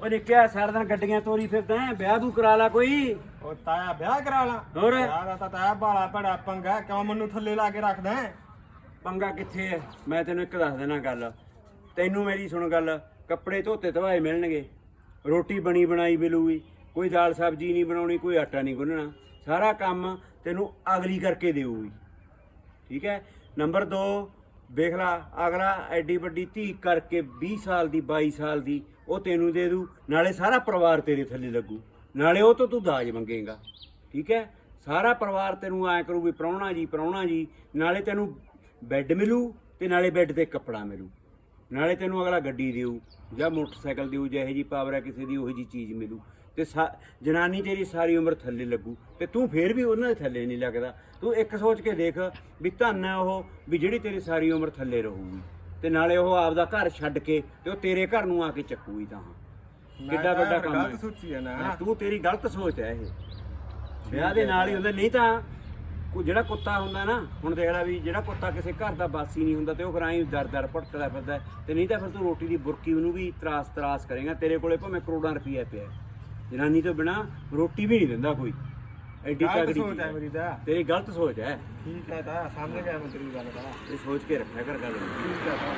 ਉਹ ਨਿੱਕਿਆ ਸਾਰਾ ਦਿਨ ਗੱਡੀਆਂ ਤੋਰੀ ਫਿਰਦਾ ਹੈਂ, ਵਿਆਹ ਬੂ ਕਰਾ ਲਾ ਕੋਈ। ਉਹ ਤਾਇਆ ਵਿਆਹ ਕਰਾ ਲਾ। ਹੋਰ? ਦਾ ਤਾਂ ਤਾਇਆ ਬਾਲਾ ਭੜਾ ਪੰਗਾ ਕਿਉਂ ਮੈਨੂੰ ਥੱਲੇ ਲਾ ਕੇ ਰੱਖਦਾ ਹੈ? ਪੰਗਾ ਕਿੱਥੇ ਹੈ ਮੈਂ ਤੈਨੂੰ ਇੱਕ ਦੱਸ ਦੇਣਾ ਗੱਲ। ਤੈਨੂੰ ਮੇਰੀ ਸੁਣ ਗੱਲ ਕੱਪੜੇ ਧੋਤੇ ਧਵਾਏ ਮਿਲਣਗੇ। ਰੋਟੀ ਬਣੀ ਬਣਾਈ ਮਿਲੂਗੀ ਕੋਈ ਦਾਲ ਸਬਜ਼ੀ ਨਹੀਂ ਬਣਾਉਣੀ ਕੋਈ ਆਟਾ ਨਹੀਂ ਗੁੰਨਣਾ। ਸਾਰਾ ਕੰਮ ਤੈਨੂੰ ਅਗਲੀ ਕਰਕੇ ਦੇਊਗੀ। ਠੀਕ ਹੈ ਨੰਬਰ 2 ਵੇਖ ਲਾ, ਅਗਲਾ ਐਡੀ ਵੱਡੀ ਧੀ ਕਰਕੇ 20 ਸਾਲ ਦੀ 22 ਸਾਲ ਦੀ, ਉਹ ਤੈਨੂੰ ਦੇ ਦੂ, ਨਾਲੇ ਸਾਰਾ ਪਰਿਵਾਰ ਤੇਰੇ ਥੱਲੇ ਲੱਗੂ। ਨਾਲੇ ਉਹ ਤੋਂ ਤੂੰ ਦਾਜ ਮੰਗੇਗਾ, ਠੀਕ ਹੈ? ਸਾਰਾ ਪਰਿਵਾਰ ਤੈਨੂੰ ਐ ਕਰੂ ਵੀ ਪ੍ਰਾਹੁਣਾ ਜੀ ਪ੍ਰਾਹੁਣਾ ਜੀ, ਨਾਲੇ ਤੈਨੂੰ ਬੈੱਡ ਮਿਲੂ ਤੇ ਨਾਲੇ ਬੈੱਡ ਤੇ ਕੱਪੜਾ ਮਿਲੂ। ਨਾਲੇ ਤੈਨੂੰ ਅਗਲਾ ਗੱਡੀ ਦੇਊ ਜਾਂ ਮੋਟਰਸਾਈਕਲ ਦੇਊ ਜਿਹੇ ਜੀ ਪਾਵਰ ਹੈ ਕਿਸੇ ਦੀ ਉਹੀ ਜੀ ਚੀਜ਼ ਮਿਲੂ। ਤੇ ਸਾ- ਜਨਾਨੀ ਤੇਰੀ ਸਾਰੀ ਉਮਰ ਥੱਲੇ ਲੱਗੂ ਤੇ ਤੂੰ ਫੇਰ ਵੀ ਉਹਨਾਂ ਦੇ ਥੱਲੇ ਨਹੀਂ ਲੱਗਦਾ। ਤੂੰ ਇੱਕ ਸੋਚ ਕੇ ਦੇਖ ਵੀ ਧੰਨ ਹੈ ਉਹ ਵੀ ਜਿਹੜੀ ਤੇਰੀ ਸਾਰੀ ਉਮਰ ਥੱਲੇ ਰਹੂਗੀ। ਤੇ ਨਾਲੇ ਉਹ ਆਪਦਾ ਘਰ ਛੱਡ ਕੇ ਤੇ ਉਹ ਤੇਰੇ ਘਰ ਨੂੰ ਆ ਕੇ ਚੱਕੂਗੀ ਤਾਂ। ਕਿੱਡਾ ਵੱਡਾ ਕੰਮ ਗਲਤ ਹੈ। ਸੋਚੀ ਹੈ ਨਾ। ਹਾਂ, ਤੂੰ ਤੇਰੀ ਗਲਤ ਸੋਚ ਹੈ ਇਹ। ਵਿਆਹ ਦੇ ਨਾਲ ਹੀ ਹੁੰਦਾ ਨਹੀਂ ਤਾਂ ਕੋਈ ਜਿਹੜਾ ਕੁੱਤਾ ਹੁੰਦਾ ਨਾ ਹੁਣ ਦੇਖ ਲੈ ਵੀ ਜਿਹੜਾ ਕੁੱਤਾ ਕਿਸੇ ਘਰ ਦਾ ਬਾਸੀ ਨਹੀਂ ਹੁੰਦਾ ਤੇ ਉਹ ਫਿਰ ਐਂ ਦਰ ਦਰ ਭਟਕਦਾ ਫਿਰਦਾ। ਤੇ ਨਹੀਂ ਤਾਂ ਫਿਰ ਤੂੰ ਰੋਟੀ ਦੀ ਬੁਰਕੀ ਉਹਨੂੰ ਵੀ ਤਰਾਸ ਤਰਾਸ ਕਰੇਗਾ ਤੇਰੇ ਕੋਲੇ ਭਾਵੇਂ ਕਰੋੜਾਂ ਰੁਪਈਆ ਪਿਆ। ਜਨਾਨੀ ਤੋਂ ਬਿਨਾ ਰੋਟੀ ਵੀ ਨਹੀਂ ਦਿੰਦਾ ਕੋਈ ਐਡੀ ਤਗੜੀ ਸੋਚ ਹੈ। ਮੇਰੀ ਤਾਂ ਤੇਰੀ ਗਲਤ ਸੋਚ ਹੈ ਠੀਕ ਹੈ ਤਾਂ ਸਮਝ ਗਿਆ ਮੈਂ ਤੇਰੀ ਗੱਲ ਤਾਂ ਇਹ ਸੋਚ ਕੇ ਰੱਖਿਆ ਕਰ ਗੱਲ। ਠੀਕ ਹੈ ਤਾਂ